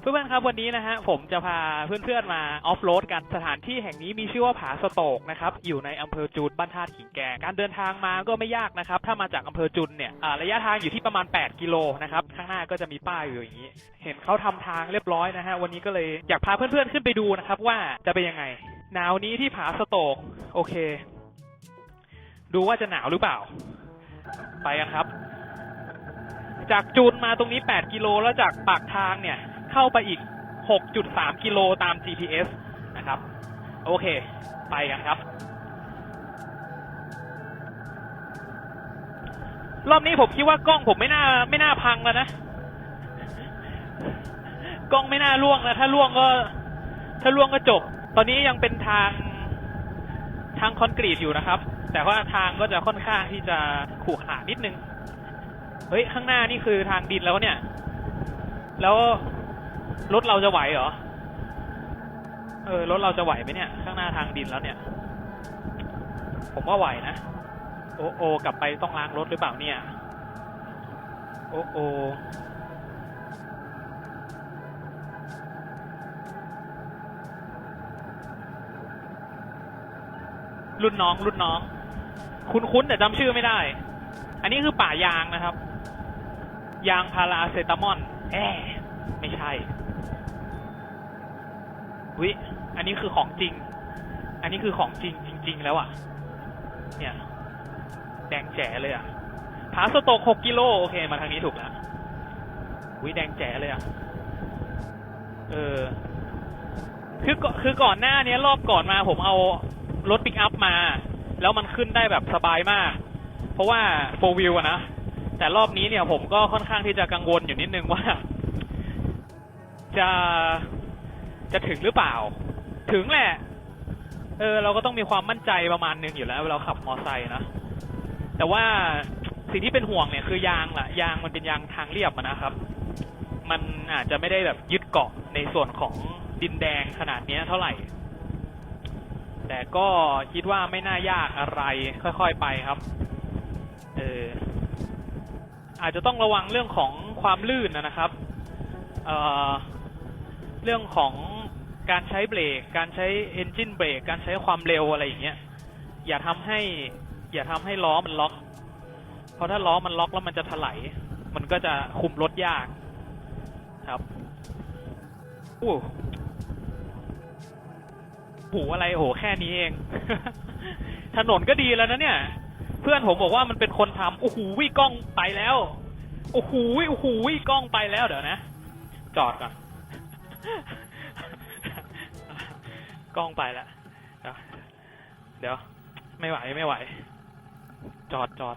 เพื่อนๆครับวันนี้นะฮะผมจะพาเพื่อนๆมาออฟโรดกันสถานที่แห่งนี้มีชื่อว่าผาสโตกนะครับอยู่ในอำเภอจูนบ้านท่าตุขิงแกงการเดินทางมาก็ไม่ยากนะครับถ้ามาจากอำเภอจุนเนี่ยระยะทางอยู่ที่ประมาณ 8 กิโลนะครับข้างหน้าก็จะมีป้ายอยู่อย่างนี้ เห็นเขาทำทางเรียบร้อยนะฮะวันนี้ก็เลยอยากพาเพื่อนๆขึ้นไปดูนะครับว่าจะเป็นยังไงหนาวนี้ที่ผาสโตกโอเค ดูว่าจะหนาวหรือเปล่า ไปกันครับ จากจูนมาตรงนี้ 8 กิโลแล้วจากปากทางเนี่ย เข้าไปอีก 6.3 กิโลตาม GPS นะครับ โอเค ไปกันครับ รอบนี้ผมคิดว่ากล้องผมไม่น่าไม่น่าพังแล้วนะ กล้องไม่น่าล่วงแล้วถ้าล่วงก็ ถ้าล่วงก็จบ ตอนนี้ยังเป็นทางทางคอนกรีตอยู่นะครับ แต่ว่าทางก็จะค่อนข้างที่จะขรุขระนิดนึง เฮ้ย ข้างหน้านี่คือทางดินแล้วเนี่ย แล้ว รถเราจะไหวเหรอ เออ รถเราจะไหวไหมเนี่ย ข้างหน้าทางดินแล้วเนี่ย ผมว่าไหวนะ โอโอกลับไปต้องล้างรถหรือเปล่าเนี่ย โอโอรุ่นน้อง รุ่นน้อง คุ้นๆแต่จำชื่อไม่ได้ อันนี้คือป่ายางนะครับ ยางพาราเซตามอลแอไม่ใช่ วิ อันนี้คือของจริง อันนี้คือของจริงจริง ๆ แล้วอะ่ะ เนี่ย แดงแจ๋เลยอะ่ะผาสโตกหกกิโลโอเค มาทางนี้ถูกแล้ววิแดงแจ๋เลยอะ่ะ เออ คือก่อนคือก่อนหน้านี้รอบก่อนมาผมเอารถปิกอัพมา แล้วมันขึ้นได้แบบสบายมาก เพราะว่าโฟวิวอะนะ แต่รอบนี้เนี่ยผมก็ค่อนข้างที่จะกังวลอยู่นิดนึงว่า จะ จะถึงหรือเปล่า ถึงแหละ เออ เราก็ต้องมีความมั่นใจประมาณนึงอยู่แล้วเวลาขับมอไซค์นะ แต่ว่าสิ่งที่เป็นห่วงเนี่ยคือยางล่ะยางมันเป็นยางทางเรียบะนะครับ มันอาจจะไม่ได้แบบยึดเกาะในส่วนของดินแดงขนาดนี้เท่าไหร่ แต่ก็คิดว่าไม่น่ายากอะไรค่อยๆไปครับ เอออาจจะต้องระวังเรื่องของความลื่นนะครับ เอ่อ เรื่องของ การใช้เบรกการใช้เอนจินเบรกการใช้ความเร็วอะไรอย่างเงี้ยอย่าทำให้ อย่าทำให้ล้อมันล็อก เพราะถ้าล้อมันล็อกแล้วมันจะถลายมันก็จะคุมรถยากครับอู้หูอะไรโหแค่นี้เอง ถนนก็ดีแล้วนะเนี่ย เพื่อนผมบอกว่ามันเป็นคนทำโอ้โหวิกล้องไปแล้วโอ้โหวิโอ้โหวิกล้องไปแล้วเดี๋ยวนะ จอดก่อน กล้องไปแล้วเดี๋ยวเดี๋ยว ไม่ไหวไม่ไหว จอดจอด